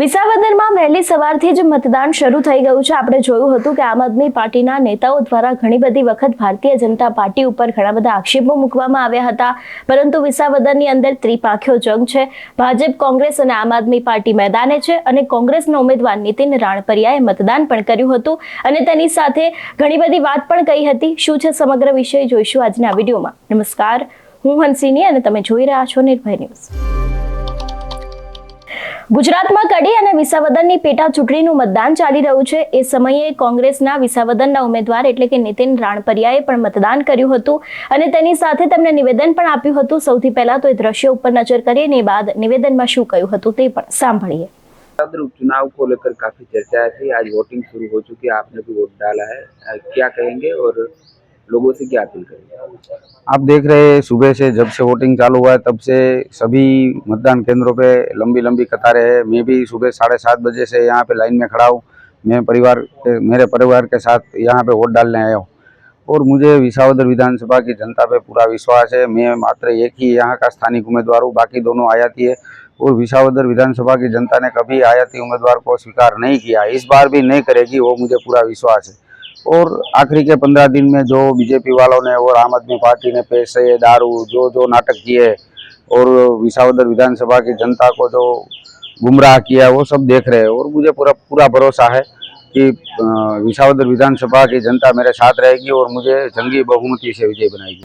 વિસાવદરમાં વહેલી સવારથી જ મતદાન શરૂ થઈ ગયું છે. આપણે જોયું હતું કે આમ આદમી પાર્ટીના નેતાઓ દ્વારા ઘણી બધી વખત ભારતીય જનતા પાર્ટી ઉપર ઘણા બધા આક્ષેપો મૂકવામાં આવ્યા હતા. પરંતુ વિસાવદરની અંદર ત્રિપાખ્યો જંગ છે. ભાજપ, કોંગ્રેસ અને આમ આદમી પાર્ટી મેદાને છે અને કોંગ્રેસના ઉમેદવાર નીતિન રાણપરિયાએ મતદાન પણ કર્યું હતું. અને તેની સાથે ઘણી બધી વાત પણ કહી હતી. શું છે સમગ્ર વિષય જોઈશું આજના વિડીયોમાં. નમસ્કાર. હું હંસિની અને તમે જોઈ રહ્યા છો નિર્ભય ન્યૂઝ. ગુજરાતમાં કડી અને વિસાવદનની પેટા ચૂંટણીનું મતદાન ચાલી રહ્યું છે એ સમયે કોંગ્રેસના વિસાવદનના ઉમેદવાર એટલે કે નીતિન રાણપરિયાએ પણ મતદાન કર્યું હતું અને તેની સાથે તેમણે નિવેદન પણ આપ્યું હતું સૌથી પહેલા તો એ દ્રશ્ય ઉપર નજર કરીએ ને એ બાદ નિવેદનમાં શું કહ્યું હતું તે પણ સાંભળીએ सदर उपचुनाव को लेकर काफी चर्चा थी आज वोटिंग शुरू हो चुकी है आपने भी वोट डाला है अ, क्या कहेंगे और लोगों से क्या अपील करेंगे? आप देख रहे हैं, सुबह से जब से वोटिंग चालू हुआ है, तब से सभी मतदान केंद्रों पे लंबी लंबी कतारें हैं। मैं भी सुबह साढ़े सात बजे से यहाँ पे लाइन में खड़ा हूँ। मैं परिवार मेरे परिवार के साथ यहाँ पे वोट डालने आया हूँ। और मुझे विसावदर विधानसभा की जनता पे पूरा विश्वास है। मैं मात्र एक ही यहाँ का स्थानिक उम्मीदवार हूँ, बाकी दोनों आयाती है। और विसावदर विधानसभा की जनता ने कभी आयाती उम्मीदवार को स्वीकार नहीं किया। इस बार भी नहीं करेगी, वो मुझे पूरा विश्वास है। और आखिरी के पंद्रह दिन में जो बीजेपी वालों ने और आम आदमी पार्टी ने पैसे, दारू जो जो नाटक किए और विसावदर विधानसभा की जनता को जो गुमराह किया, वो सब देख रहे हैं। और मुझे पूरा पूरा भरोसा है कि विसावदर विधानसभा की जनता मेरे साथ रहेगी और मुझे जंगी बहुमती से विजय बनाएगी।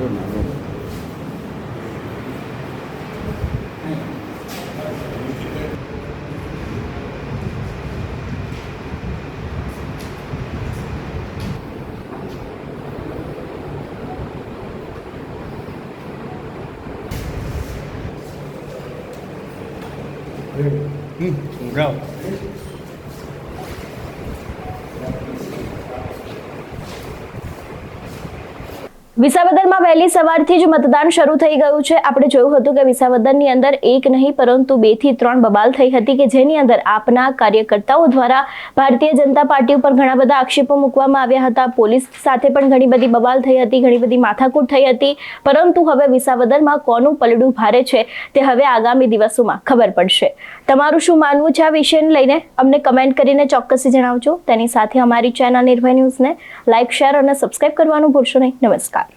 รุ่นรุ่น嗯，五肉。વિસાવદરમાં વહેલી સવારથી જ મતદાન શરૂ થઈ ગયું છે. આપણે જોયું હતું કે વિસાવદરની અંદર એક નહીં, પરંતુ બેથી ત્રણ બબાલ થઈ હતી કે જેની અંદર આપના કાર્યકર્તાઓ દ્વારા ભારતીય જનતા પાર્ટી ઉપર ઘણા બધા આક્ષેપો મૂકવામાં આવ્યા હતા. પોલીસ સાથે પણ ઘણી બધી બબાલ થઈ હતી, ઘણી બધી માથાકૂટ થઈ હતી. પરંતુ હવે વિસાવદરમાં કોનું પલડું ભારે છે તે હવે આગામી દિવસોમાં ખબર પડશે. તમારું શું માનવું છે આ વિષયને લઈને? અમને કમેન્ટ કરીને ચોક્કસથી જણાવજો. તેની સાથે અમારી ચેનલ નિર્ભય ન્યૂઝને લાઇક શેર અને સબસ્ક્રાઇબ કરવાનું ભૂલશો નહીં. નમસ્કાર.